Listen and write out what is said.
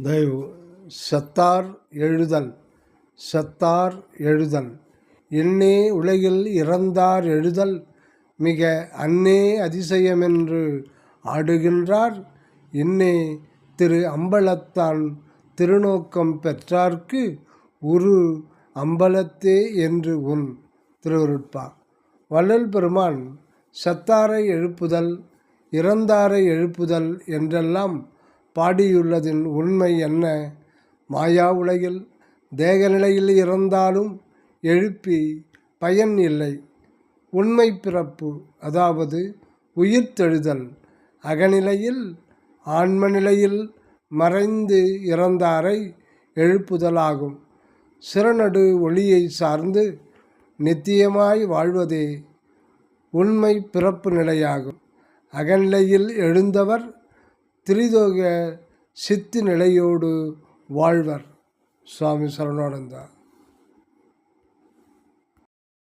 தயவு. செத்தார் எழுதல். செத்தார் எழுதல். என்னே உலகில் இறந்தார் எழுதல். மிக அன்னே அதிசயமென்று ஆடுகின்றார். இன்னே திரு அம்பலத்தான் திருநோக்கம் பெற்றார்க்கு உரு அம்பலத்தே என்று உன் திருவருட்பா. வள்ளல் பெருமான் சத்தாரை எழுப்புதல் இறந்தாரை எழுப்புதல் என்றெல்லாம் பாடியுள்ளதின் உண்மை என்ன? மாயா உலகில் தேக நிலையில் இறந்தாலும் எழுப்பி பயன் இல்லை. உண்மை பிறப்பு அதாவது உயிர்த்தெழுதல். அகநிலையில் ஆன்ம நிலையில் மறைந்து இறந்தாரை எழுப்புதலாகும். சிறநடு ஒளியை சார்ந்து நித்தியமாய் வாழ்வதே உண்மை பிறப்பு நிலையாகும். அகநிலையில் எழுந்தவர் திரிதோக சித்தி நிலையோடு வாழ்வர் சுவாமி சரணானந்தா.